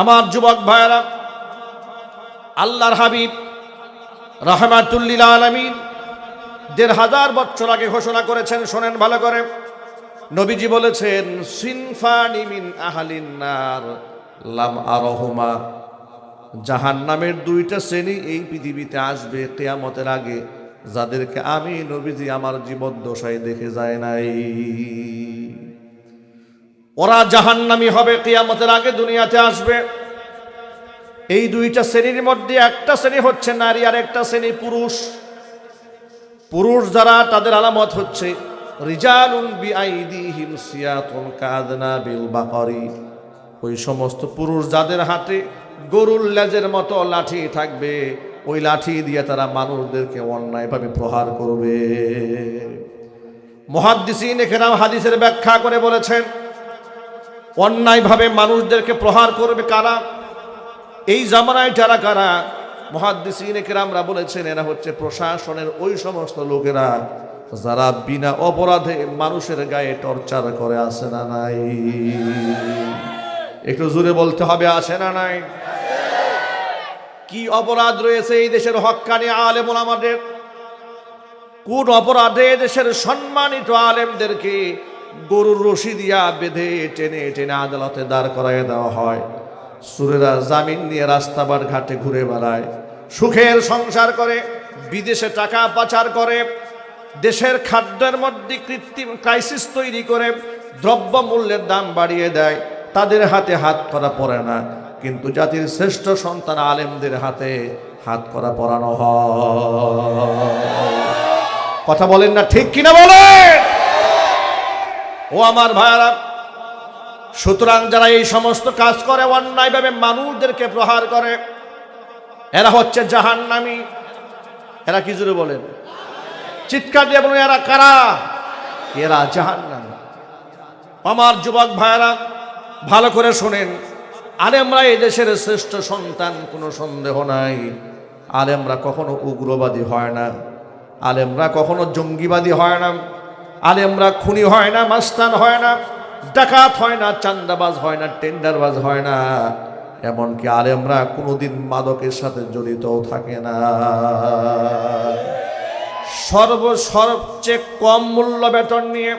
আমার যুবক ভাইয়েরা, আল্লাহর হাবিব রহমাতুল্লিল আলমিন দেড় হাজার বছর আগে ঘোষণা করেছেন, শোনেন ভালো করে। নবীজি বলেছেন, সিনফানি মিন আহালিন লাম আরহুমা। জাহান নামের দুইটা শ্রেণি এই পৃথিবীতে আসবে কেয়ামতের আগে, যাদেরকে আমি নবীজি আমার জীবন দশায় দেখে যায় নাই। ওরা জাহান্নামি হবে, কেয়ামতের আগে দুনিয়াতে আসবে। এই দুইটা শ্রেণির মধ্যে একটা শ্রেণি হচ্ছে নারী আর একটা শ্রেণি পুরুষ। পুরুষ যারা, তাদের আলামত হচ্ছে, রিজালুন বিআইদিহিম সিয়াতুন কাদনা বিল বাকরি। ওই সমস্ত পুরুষ যাদের হাতে গরুর লেজের মতো লাঠি থাকবে, ওই লাঠি দিয়ে তারা মানুষদেরকে অন্যায়ভাবে প্রহার করবে। মহাদ্দিসিন এখানে হাদিসের ব্যাখ্যা করে বলেছেন অন্যায়ভাবে মানুষদেরকে প্রহার করবে কারা? এই জামানায় যারা কারা? মহাদ্দিসিন আমরা বলেছেন, এরা হচ্ছে প্রশাসনের ওই সমস্ত লোকেরা যারা বিনা অপরাধে মানুষের গায়ে টর্চার করে আসে না নাই? একটু জোরে বলতে হবে আসে না নাই? কি অপরাধ রয়েছে এই দেশের হক্কানি আলেম আমাদের কোন অপরাধে দেশের সম্মানিত আলেমদেরকে গরুর রশি দিয়া বেঁধে টেনে টেনে আদালতে দাঁড় করাইয়ে দেওয়া হয়। সুরেরা জামিন নিয়ে রাস্তাবার ঘাটে ঘুরে বেড়ায়। সুখের সংসার করে, বিদেশে টাকা পাচার করে, দেশের খাদ্যের মধ্যে কৃত্রিম ক্রাইসিস তৈরি করে দ্রব্য মূল্যের দাম বাড়িয়ে দেয়। তাদের হাতে হাত করা পড়ে না। কিন্তু জাতির শ্রেষ্ঠ সন্তান আলেমদের হাতে হাত করা পরানো হয়। কথা বলেন না ঠিক কিনা বলেন? ও আমার ভাইয়ারা, সুতরাং যারা এই সমস্ত কাজ করে, অন্যায়ভাবে মানুষদেরকে প্রহার করে, এরা হচ্ছে জাহান্নামী। এরা কি জুড়ে বলেন? চিৎকার দিয়ে বলেন, এরা কারা? এরা জাহান্নামী। আমার যুবক ভাইয়ারা, ভালো করে শোনেন, আলেমরা এই দেশের শ্রেষ্ঠ সন্তান, কোনো সন্দেহ নাই। আলেমরা কখনো উগ্রবাদী হয় না। আলেমরা কখনো জঙ্গিবাদী হয় না। আলেমরা খুনি হয় না, মাস্তান হয় না, ডাকাত হয় না, চান্দাবাজ হয় না, টেন্ডারবাজ হয় না। এমনকি আলেমরা কোনোদিন মাদকের সাথে জড়িতও থাকে না। সর্ব সবচেয়ে কম মূল্য বেতন নিয়ে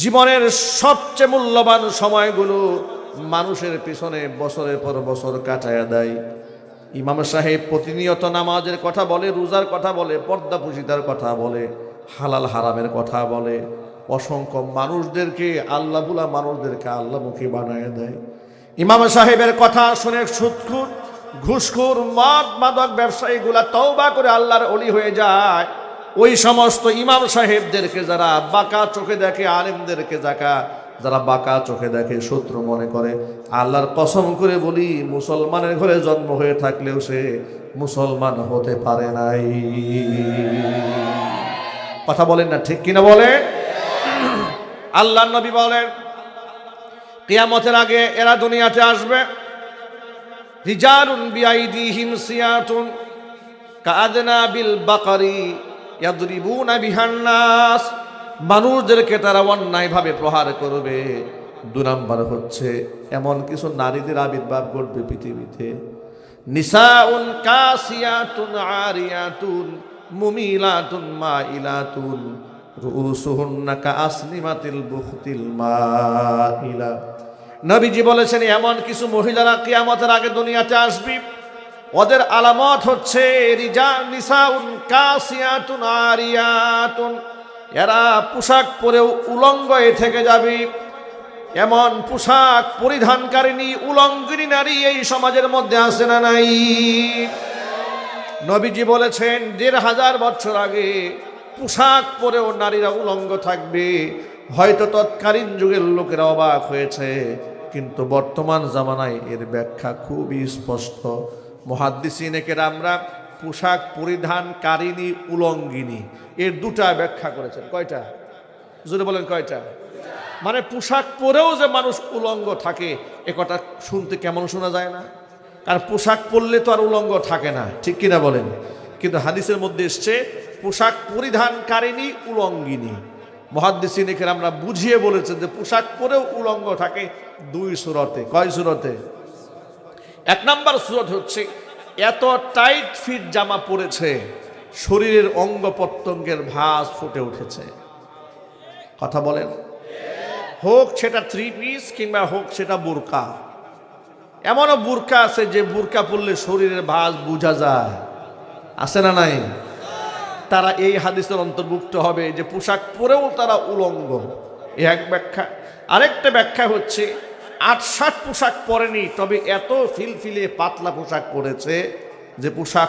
জীবনের সবচেয়ে মূল্যবান সময়গুলো মানুষের পিছনে বছরের পর বছর কাটায় দেয়। ইমাম সাহেব প্রতিনিয়ত নামাজের কথা বলে, রোজার কথা বলে, পর্দা পুষিতার কথা বলে। হালাল হারামের কথা বলে। অসংখ্য মানুষদেরকে, আল্লাহবুলা মানুষদেরকে আল্লাহমুখী বানায় দেয়। ইমাম সাহেবের কথা শুনে সুৎখুর, ঘুষখুর, মদ মাদক ব্যবসায়ীগুলা তওবা করে আল্লাহর অলি হয়ে যায়। ওই সমস্ত ইমাম সাহেবদেরকে যারা বাঁকা চোখে দেখে, আলেমদেরকে যাকা, যারা বাঁকা চোখে দেখে, শত্রু মনে করে, আল্লাহর কসম করে বলি, মুসলমানের ঘরে জন্ম হয়ে থাকলেও সে মুসলমান হতে পারে নাই। কথা বলেন না, ঠিক কিনা বলে আল্লাহ নবী বলেন, কিয়ামতের আগে এরা দুনিয়াতে আসবে। রিজালুন বিআইদিহিম সিয়াতুন কাদনা বিল বাকারি ইয়াদরিবুনা বিহান্নাস মানুষদেরকে তারা অন্যায়ভাবে প্রহার করবে। দু নাম্বার হচ্ছে, এমন কিছু নারীদের আবির্ভাব ঘটবে পৃথিবীতে। নিসাউন কাসিয়াতুন আরিয়াতুন মুমিলাতুন মা মাইলাতুন, রুসুহুন্না কাসনিমাতিল বুখতিল মাইলা। নবীজি বলেছেন, এমন কিছু মহিলারা কিয়ামতের আগে দুনিয়াতে আসবি। ওদের আলামত হচ্ছে এরা পোশাক পরেও উলঙ্গ থেকে যাবে। এমন পোশাক পরিধানকারিণী, উলঙ্গিনী নারী এই সমাজের মধ্যে আসে না নাই? নবীজি বলেছেন, দেড় হাজার বছর আগে পোশাক পরেও নারীরা উলঙ্গ থাকবে। হয়তো তৎকালীন যুগের লোকেরা অবাক হয়েছে, কিন্তু বর্তমান জামানায় এর ব্যাখ্যা খুবই স্পষ্ট। মহাদ্দিসিনেকের আমরা পোশাক পরিধানকারিণী উলঙ্গিনী এর দুটা ব্যাখ্যা করেছেন। কয়টা? জোরে বলেন কয়টা? মানে পোশাক পরেও যে মানুষ উলঙ্গ থাকে, এ কথা শুনতে কেমন শোনা যায় না? কারণ পোশাক পরলে তো আর উলঙ্গ থাকে না, ঠিক কিনা বলেন? কিন্তু হাদিসের মধ্যে এসছে, পোশাক পরিধানকারিণী উলঙ্গিনী। মহাদ্দিসিনিকের আমরা বুঝিয়ে বলেছেন যে পোশাক পরেও উলঙ্গ থাকে দুই সুরতে। কয় সুরতে? এক নাম্বার সুরত হচ্ছে, এত টাইট ফিট জামা পরেছে, শরীরের অঙ্গ প্রত্যঙ্গের ভাস ফুটে উঠেছে। কথা বলেন? হোক সেটা থ্রি পিস কিংবা হোক সেটা বুরকা। এমনও বুরকা আছে যে বুরকা পরলে শরীরের ভাঁজ বোঝা যায়। আছে না নাই? তারা এই হাদিসের অন্তর্ভুক্ত হবে যে পোশাক পরেও তারা উলঙ্গ। এক ব্যাখ্যা। আরেকটা ব্যাখ্যা হচ্ছে আট ষাট পোশাক পরেনি, তবে এত ফিলফিলে পাতলা পোশাক পরেছে যে পোশাক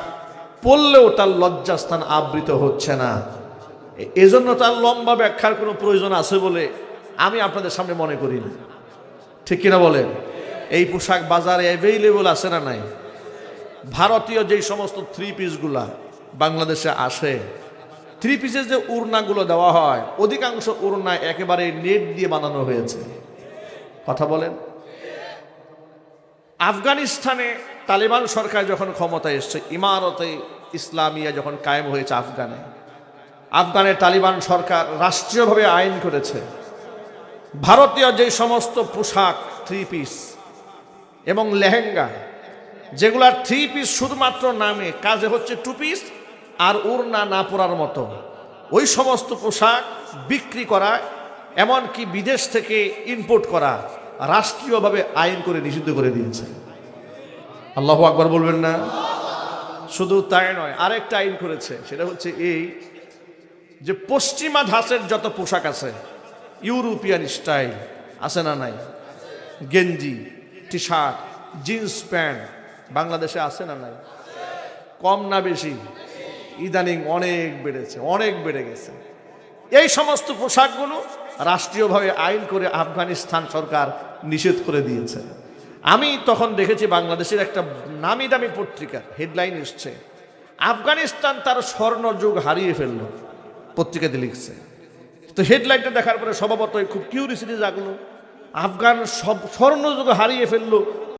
পরলেও তার লজ্জাস্থান আবৃত হচ্ছে না। এজন্য তার লম্বা ব্যাখ্যার কোনো প্রয়োজন আছে বলে আমি আপনাদের সামনে মনে করি না। ঠিক কিনা বলেন? এই পোশাক বাজারে অ্যাভেইলেবল আছে না নাই? ভারতীয় যেই সমস্ত থ্রি পিসগুলা বাংলাদেশে আসে থ্রি পিসের যে উড়নাগুলো দেওয়া হয়, অধিকাংশ উড়না একেবারে নেট দিয়ে বানানো হয়েছে। কথা বলেন। আফগানিস্তানে তালিবান সরকার যখন ক্ষমতায় এসছে, ইমারতে ইসলামিয়া যখন কায়েম হয়েছে আফগানে আফগানে তালিবান সরকার রাষ্ট্রীয়ভাবে আইন করেছে। ভারতীয় যে সমস্ত পোশাক থ্রি পিস এবং লেহেঙ্গা, যেগুলার থ্রি পিস শুধুমাত্র নামে, কাজে হচ্ছে টু পিস আর উড়না না পরার মতো। ওই সমস্ত পোশাক বিক্রি করা, এমনকি বিদেশ থেকে ইম্পোর্ট করা, রাষ্ট্রীয়ভাবে আইন করে নিষিদ্ধ করে দিয়েছে। আল্লাহ আকবার বলবেন না? শুধু তাই নয়, আরেকটা আইন করেছে, সেটা হচ্ছে এই যে পশ্চিমা ধাঁচের যত পোশাক আছে, ইউরোপিয়ান স্টাইল, আছে না নাই? গেঞ্জি টি শার্ট, জিন্স প্যান্ট। বাংলাদেশে আছে না নাই? কম না বেশি? ইদানিং অনেক বেড়েছে, অনেক বেড়ে গেছে। এই সমস্ত পোশাকগুলো রাষ্ট্রীয়ভাবে আইন করে আফগানিস্তান সরকার নিষেধ করে দিয়েছে। আমি তখন দেখেছি বাংলাদেশের একটা নামি দামি পত্রিকা, হেডলাইন এসছে, আফগানিস্তান তার স্বর্ণযুগ হারিয়ে ফেলল, পত্রিকাতে লিখছে। তো হেডলাইনটা দেখার পরে স্বভাবতই খুব কিউরিসিটি জাগলো। আফগান সব স্বর্ণযুগ হারিয়ে ফেলল।